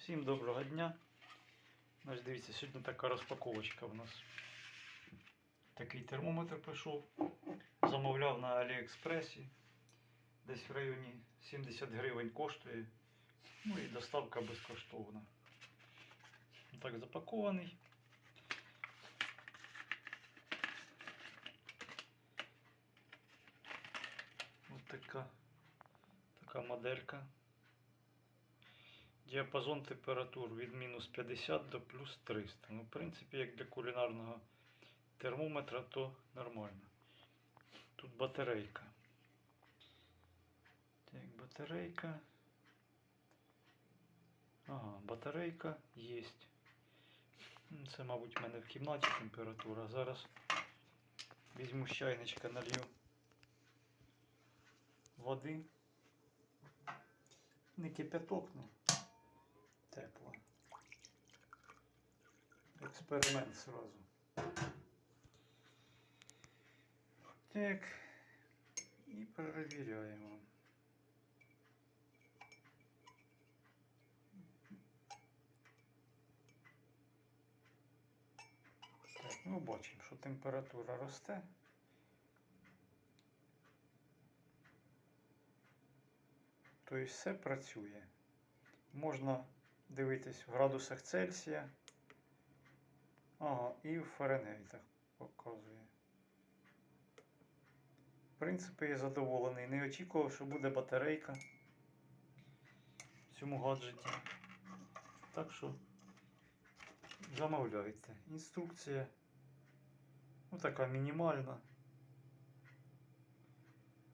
Всім доброго дня. Значить, дивіться, сьогодні така розпаковочка в нас. Такий термометр прийшов. Замовляв на Аліекспресі. Десь в районі 70 гривень коштує. Ну і доставка безкоштовна. Так запакований. Ось така, така моделька. Діапазон температур від мінус 50 до плюс 300. Ну, в принципі, як для кулінарного термометра, то нормально. Тут батарейка. Так, батарейка. Ага, батарейка є. Це, мабуть, в мене в кімнаті температура. Зараз візьму з чайничка, налью води. Не кипяток, ну Експеримент сразу. Так. І перевіряємо. Так, ну бачимо, що температура росте. Тобто все працює. Можна дивитись в градусах Цельсія. Ага, і в Фаренгейтах показує. В принципі, я задоволений. Не очікував, що буде батарейка в цьому гаджеті. Так що замовляйте. Інструкція ну, така мінімальна.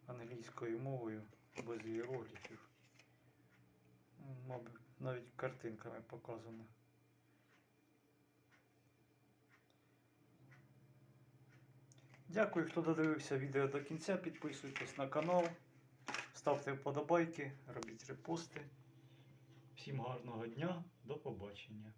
Англійською мовою без іерогліфів. Мабуть, навіть картинками показано. Дякую, хто додивився відео до кінця. Підписуйтесь на канал, ставте вподобайки, робіть репости. Всім гарного дня, до побачення.